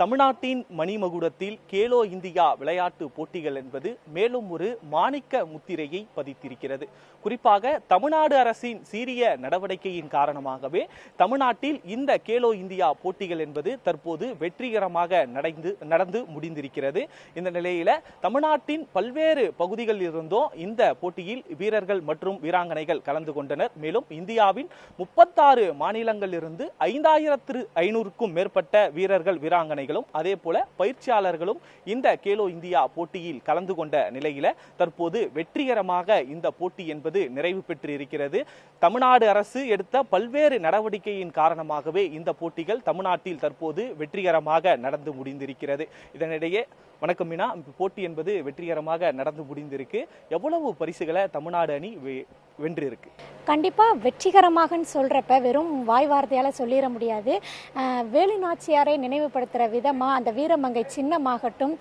தமிழ்நாட்டின் மணிமகுடத்தில் கேலோ இந்தியா விளையாட்டு போட்டிகள் என்பது மேலும் ஒரு மாணிக்க முத்திரையை பதித்திருக்கிறது. குறிப்பாக தமிழ்நாடு அரசின் சீரிய நடவடிக்கையின் காரணமாகவே தமிழ்நாட்டில் இந்த கேலோ இந்தியா போட்டிகள் என்பது தற்போது வெற்றிகரமாக நடந்து நடந்து முடிந்திருக்கிறது. இந்த நிலையில தமிழ்நாட்டின் பல்வேறு பகுதிகளில் இருந்தும் இந்த போட்டியில் வீரர்கள் மற்றும் வீராங்கனைகள் கலந்து கொண்டனர். மேலும் இந்தியாவின் முப்பத்தாறு மாநிலங்களிலிருந்து ஐந்தாயிரத்து ஐநூறுக்கும் மேற்பட்ட வீரர்கள் வீராங்கனை வீராங்கனைகளும் அதே போல பயிற்சியாளர்களும் இந்த கேலோ இந்தியா போட்டியில் கலந்து கொண்ட நிலையில தற்போது வெற்றிகரமாக இந்த போட்டி என்பது நிறைவு பெற்று இருக்கிறது தமிழ்நாடு அரசு எடுத்த பல்வேறு நடவடிக்கையின் காரணமாகவே இந்த போட்டிகள் தமிழ்நாட்டில் தற்போது வெற்றிகரமாக நடந்து முடிந்திருக்கிறது. இதனிடையே வணக்கம் மீனா போட்டி என்பது வெற்றிகரமாக நடந்து முடிந்திருக்கு. எவ்வளவு பரிசுகளை தமிழ்நாடு அணி வென்றிருக்கு? கண்டிப்பாக வெற்றிகரமாகன்னு சொல்கிறப்ப வெறும் வாய் வார்த்தையால் சொல்லிட முடியாது. வேலு நாச்சியாரை நினைவுபடுத்துகிற விதமாக அந்த வீரமங்கை சின்னமாகட்டும்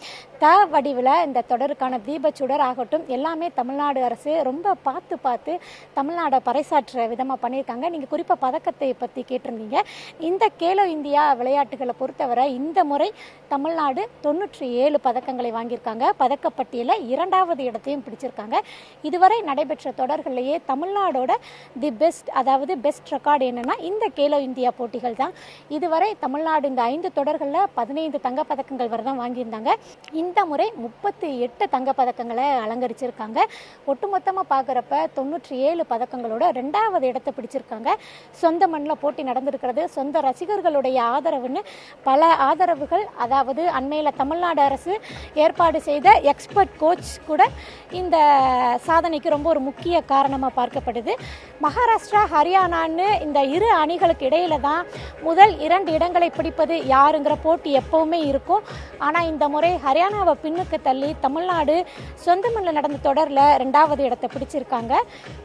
த வடிவில் இந்த தொடருக்கான தீபச்சுடர் ஆகட்டும் எல்லாமே தமிழ்நாடு அரசு ரொம்ப பார்த்து பார்த்து தமிழ்நாடை பறைசாற்றுற விதமாக பண்ணியிருக்காங்க. நீங்கள் குறிப்பாக பதக்கத்தை பற்றி கேட்டிருந்தீங்க. இந்த கேலோ இந்தியா விளையாட்டுகளை பொறுத்தவரை இந்த முறை தமிழ்நாடு தொண்ணூற்றி ஏழு பதக்கங்களை வாங்கியிருக்காங்க. பதக்கப்பட்டியலில் இரண்டாவது இடத்தையும் பிடிச்சிருக்காங்க. இதுவரை நடைபெற்ற தொடர்கள்லேயே தமிழ்நாடோட தி பெஸ்ட் அதாவது பெஸ்ட் ரெக்கார்டு என்னென்னா இந்த கேலோ இந்தியா போட்டிகள் தான். இதுவரை தமிழ்நாடு இந்த ஐந்து தொடர்களில் பதினைந்து தங்கப்பதக்கங்கள் வரை தான் வாங்கியிருந்தாங்க. இந்த முறை முப்பத்தி எட்டு தங்கப்பதக்கங்களை அலங்கரிச்சிருக்காங்க. ஒட்டுமொத்தமாக பார்க்குறப்ப தொண்ணூற்றி ஏழு பதக்கங்களோட ரெண்டாவது இடத்தை பிடிச்சிருக்காங்க. சொந்த மண்ணில் போட்டி நடந்திருக்கிறது. சொந்த ரசிகர்களுடைய ஆதரவுன்னு பல ஆதரவுகள் அதாவது அண்மையில் தமிழ்நாடு அரசு ஏற்பாடு செய்த எக்ஸ்பர்ட் கோச் கூட இந்த சாதனைக்கு ரொம்ப ஒரு முக்கிய காரணமாக பார்க்கப்படுது. மகாராஷ்டிரா ஹரியானான்னு இந்த இரு அணிகளுக்கு இடையில தான் முதல் இரண்டு இடங்களை பிடிப்பது யாருங்கிற போட்டி எப்பவுமே இருக்கும். ஆனால் இந்த முறை ஹரியானாவை பின்னுக்கு தள்ளி தமிழ்நாடு சொந்த மண்ணில் நடந்த தொடரில் ரெண்டாவது இடத்தை பிடிச்சிருக்காங்க.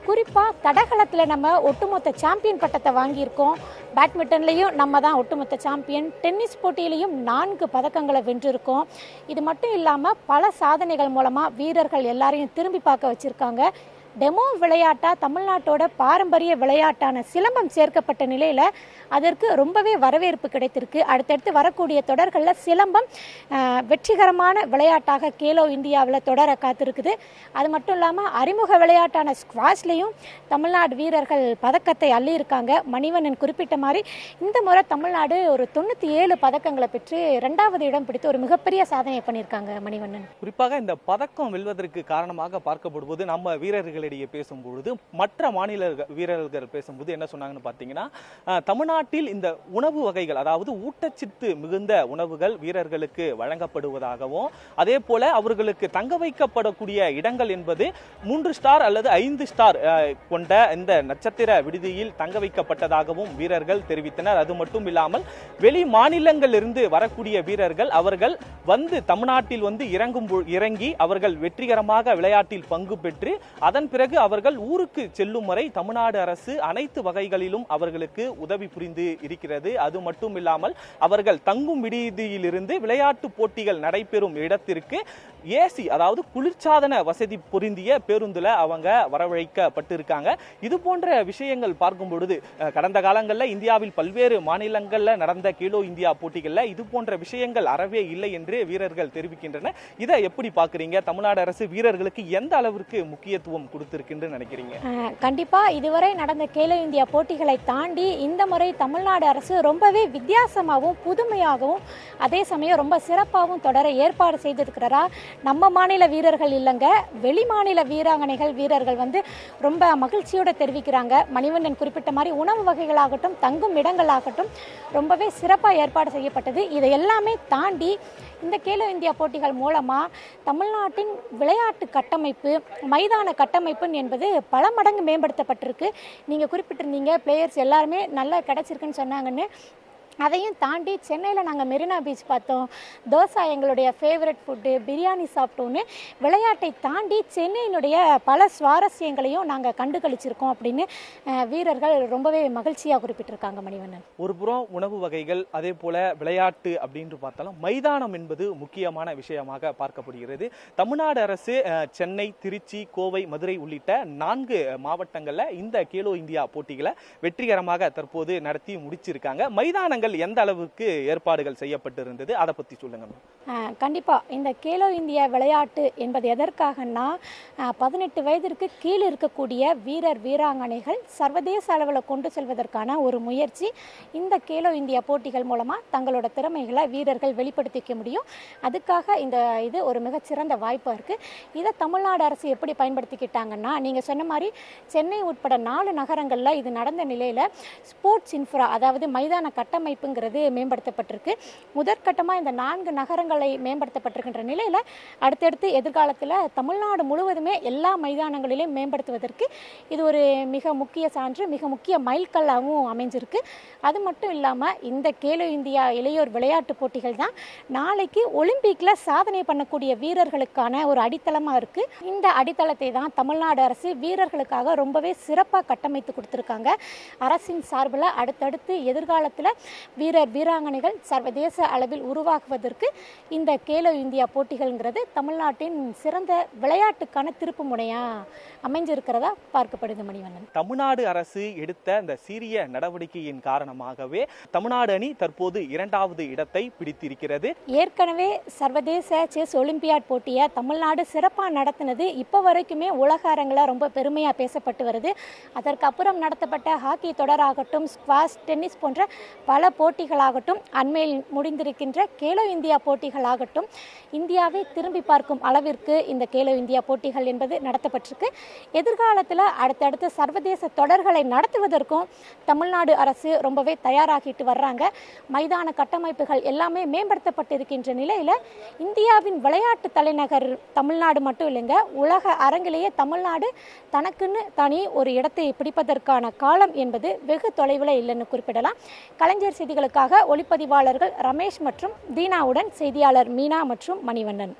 குறிப்பாக தடகளத்தில் நம்ம ஒட்டுமொத்த சாம்பியன் பட்டத்தை வாங்கியிருக்கோம். பேட்மிண்டன்லேயும் நம்ம தான் ஒட்டுமொத்த சாம்பியன். டென்னிஸ் போட்டியிலையும் நான்கு பதக்கங்களை வென்றிருக்கோம். இது மட்டும் இல்லாமல் பல சாதனைகள் மூலமாக வீரர்கள் எல்லாரையும் திரும்பி பார்க்க வச்சுருக்காங்க. டெமோ விளையாட்டா தமிழ்நாட்டோட பாரம்பரிய விளையாட்டான சிலம்பம் சேர்க்கப்பட்ட நிலையில் அதற்கு ரொம்பவே வரவேற்பு கிடைத்திருக்கு. அடுத்தடுத்து வரக்கூடிய தொடர்களில் சிலம்பம் வெற்றிகரமான விளையாட்டாக கேலோ இந்தியாவில் தொடர காத்திருக்குது. அது மட்டும் இல்லாமல் அறிமுக விளையாட்டான ஸ்குவாஷ்லேயும் தமிழ்நாடு வீரர்கள் பதக்கத்தை அள்ளியிருக்காங்க. மணிவண்ணன் குறிப்பிட்ட மாதிரி இந்த முறை தமிழ்நாடு ஒரு தொண்ணூற்றி ஏழு பதக்கங்களை பெற்று ரெண்டாவது இடம் பிடித்து ஒரு மிகப்பெரிய சாதனை பண்ணியிருக்காங்க மணிவண்ணன். குறிப்பாக இந்த பதக்கம் வெல்வதற்கு காரணமாக பார்க்கப்படுவது நம்ம வீரர்களிடையே பேசும்பொழுது மற்ற மாநில வீரர்கள் பேசும்போது என்ன சொன்னாங்கன்னு பார்த்தீங்கன்னா தமிழ்நாட்டில் இந்த உணவு வகைகள் அதாவது ஊட்டச்சத்து மிகுந்த உணவுகள் வீரர்களுக்கு வழங்கப்படுவதாகவும் அதே போல அவர்களுக்கு தங்க வைக்கப்படக்கூடிய இடங்கள் என்பது மூன்று ஸ்டார் அல்லது ஐந்து ஸ்டார் கொண்ட இந்த நட்சத்திர விடுதியில் தங்க வைக்கப்பட்டதாகவும் வீரர்கள் தெரிவித்தனர். அது மட்டும் இல்லாமல் வெளி மாநிலங்களிலிருந்து வரக்கூடிய வீரர்கள் அவர்கள் வந்து தமிழ்நாட்டில் வந்து இறங்கும் இறங்கி அவர்கள் வெற்றிகரமாக விளையாட்டில் பங்கு பெற்று அதன் பிறகு அவர்கள் ஊருக்கு செல்லும் வரை தமிழ்நாடு அரசு அனைத்து வகைகளிலும் அவர்களுக்கு உதவி புரிந்து இருக்கிறது. அது மட்டும் இல்லாமல் அவர்கள் தங்கும் விடுதியிலிருந்து விளையாட்டு போட்டிகள் நடைபெறும் இடத்திற்கு ஏசி அதாவது குளிர்சாதன வசதி பொருந்திய பேருந்துல அவங்க வரவழைக்கப்பட்டிருக்காங்க. இது போன்ற விஷயங்கள் பார்க்கும் பொழுது கடந்த காலங்களில் இந்தியாவில் பல்வேறு மாநிலங்களில் நடந்த கேலோ இந்தியா போட்டிகளில் இது போன்ற விஷயங்கள் அறவே இல்லை என்று வீரர்கள் தெரிவிக்கின்றனர். இதை எப்படி பார்க்குறீங்க? தமிழ்நாடு அரசு வீரர்களுக்கு எந்த அளவிற்கு முக்கியத்துவம் கொடுத்திருக்குன்னு நினைக்கிறீங்க? கண்டிப்பா. இதுவரை நடந்த கேலோ இந்தியா போட்டிகளை தாண்டி இந்த முறை தமிழ்நாடு அரசு ரொம்பவே வித்தியாசமாகவும் புதுமையாகவும் அதே சமயம் ரொம்ப சிறப்பாகவும் தொடர ஏற்பாடு செய்திருக்கிறாரா? நம்ம மாநில வீரர்கள் இல்லைங்க வெளி மாநில வீராங்கனைகள் வீரர்கள் வந்து ரொம்ப மகிழ்ச்சியோட தெரிவிக்கிறாங்க. மணிவண்ணன் குறிப்பிட்ட மாதிரி உணவு வகைகளாகட்டும் தங்கும் இடங்களாகட்டும் ரொம்பவே சிறப்பாக ஏற்பாடு செய்யப்பட்டது. இதை எல்லாமே தாண்டி இந்த கேலோ இந்தியா போட்டிகள் மூலமாக தமிழ்நாட்டின் விளையாட்டு கட்டமைப்பு மைதான கட்டமைப்பு என்பது பல மடங்கு மேம்படுத்தப்பட்டிருக்கு. நீங்கள் குறிப்பிட்டிருந்தீங்க பிளேயர்ஸ் எல்லாருமே நல்லா கிடச்சிருக்குன்னு சொன்னாங்கன்னு. அதையும் தாண்டி சென்னையில் நாங்கள் மெரினா பீச் பார்த்தோம். தோசை எங்களுடைய ஃபேவரட் ஃபுட்டு பிரியாணி சாப்பிட்டோன்னு விளையாட்டை தாண்டி சென்னையினுடைய பல சுவாரஸ்யங்களையும் நாங்கள் கண்டு கழிச்சிருக்கோம் அப்படின்னு வீரர்கள் ரொம்பவே மகிழ்ச்சியாக குறிப்பிட்டிருக்காங்க மணிவண்ணன். ஒரு புறம் உணவு வகைகள் அதே போல விளையாட்டு அப்படின்னு பார்த்தாலும் மைதானம் என்பது முக்கியமான விஷயமாக பார்க்கப்படுகிறது. தமிழ்நாடு அரசு சென்னை திருச்சி கோவை மதுரை உள்ளிட்ட நான்கு மாவட்டங்களில் இந்த கேலோ இந்தியா போட்டிகளை வெற்றிகரமாக தற்போது நடத்தி முடிச்சிருக்காங்க. மைதானங்கள் போட்டிகள் எந்த அளவுக்கு ஏற்பாடுகள் செய்யப்பட்டிருந்தது? அதை பற்றி சொல்லுங்க கண்டிப்பாக இந்த கேலோ இந்தியா விளையாட்டு என்பது எதற்காகன்னா பதினெட்டு வயதிற்கு கீழ் இருக்கக்கூடிய வீரர் வீராங்கனைகள் சர்வதேச அளவில் கொண்டு செல்வதற்கான ஒரு முயற்சி. இந்த கேலோ இந்தியா போட்டிகள் மூலமாக தங்களோட திறமைகளை வீரர்கள் வெளிப்படுத்திக்க முடியும். அதுக்காக இந்த இது ஒரு மிகச்சிறந்த வாய்ப்பாக இருக்குது இதை தமிழ்நாடு அரசு எப்படி பயன்படுத்திக்கிட்டாங்கன்னா நீங்கள் சொன்ன மாதிரி சென்னை உட்பட நாலு நகரங்களில் இது நடந்த நிலையில் ஸ்போர்ட்ஸ் இன்ஃப்ரா அதாவது மைதான கட்டமைப்பு கட்டமைப்புங்கிறது மேம்படுத்தப்பட்டிருக்கு. முதற்கட்டமாக இந்த நான்கு நகரங்களை மேம்படுத்தப்பட்டிருக்கின்ற நிலையில் அடுத்தடுத்து எதிர்காலத்தில் தமிழ்நாடு முழுவதுமே எல்லா மைதானங்களிலும் மேம்படுத்துவதற்கு இது ஒரு மிக முக்கிய சான்று மிக முக்கிய மைல்கல்லாகவும் அமைஞ்சிருக்கு. அது மட்டும் இல்லாமல் இந்த கேலோ இந்தியா இளையோர் விளையாட்டு போட்டிகள் தான் நாளைக்கு ஒலிம்பிக்கில் சாதனை பண்ணக்கூடிய வீரர்களுக்கான ஒரு அடித்தளமாக இருக்குது இந்த அடித்தளத்தை தான் தமிழ்நாடு அரசு வீரர்களுக்காக ரொம்பவே சிறப்பாக கட்டமைத்து கொடுத்துருக்காங்க. அரசின் சார்பில் அடுத்தடுத்து எதிர்காலத்தில் வீரர் வீராங்கனைகள் சர்வதேச அளவில் உருவாக்குவதற்கு இந்த கேலோ இந்தியா போட்டிகள்ங்கிறது தமிழ்நாட்டின் சிறந்த விளையாட்டுக்கான திருப்பு முனையா? அமைஞ்சிருக்கிறதா பார்க்கப்படுது மணிவண்ணன். தமிழ்நாடு அரசு எடுத்த இந்த சீரிய நடவடிக்கையின் காரணமாகவே தமிழ்நாடு அணி தற்போது இரண்டாவது இடத்தை பிடித்திருக்கிறது. ஏற்கனவே சர்வதேச செஸ் ஒலிம்பியாட் போட்டியை தமிழ்நாடு சிறப்பாக நடத்தினது இப்போ வரைக்குமே உலக அரங்கில் ரொம்ப பெருமையாக பேசப்பட்டு வருது. அதற்கு அப்புறம் நடத்தப்பட்ட ஹாக்கி தொடராகட்டும் ஸ்குவாஷ் டென்னிஸ் போன்ற பல போட்டிகளாகட்டும் அண்மையில் முடிந்திருக்கின்ற கேலோ இந்தியா போட்டிகளாகட்டும் இந்தியாவை திரும்பி பார்க்கும் அளவிற்கு இந்த கேலோ இந்தியா போட்டிகள் என்பது நடத்தப்பட்டிருக்கு. எதிர்காலத்தில் அடுத்தடுத்த சர்வதேச தொடர்களை நடத்துவதற்கும் தமிழ்நாடு அரசு ரொம்பவே தயாராகிட்டு வர்றாங்க. மைதான கட்டமைப்புகள் எல்லாமே மேம்படுத்தப்பட்டிருக்கின்ற நிலையில் இந்தியாவின் விளையாட்டு தலைநகர் தமிழ்நாடு மட்டும் இல்லைங்க உலக அரங்கிலேயே தமிழ்நாடு தனக்குன்னு தனி ஒரு இடத்தை பிடிப்பதற்கான காலம் என்பது வெகு தொலைவில் இல்லைன்னு குறிப்பிடலாம். கலைஞர் செய்திகளுக்காக ஒளிப்பதிவாளர்கள் ரமேஷ் மற்றும் தீனாவுடன் செய்தியாளர் மீனா மற்றும் மணிவண்ணன்.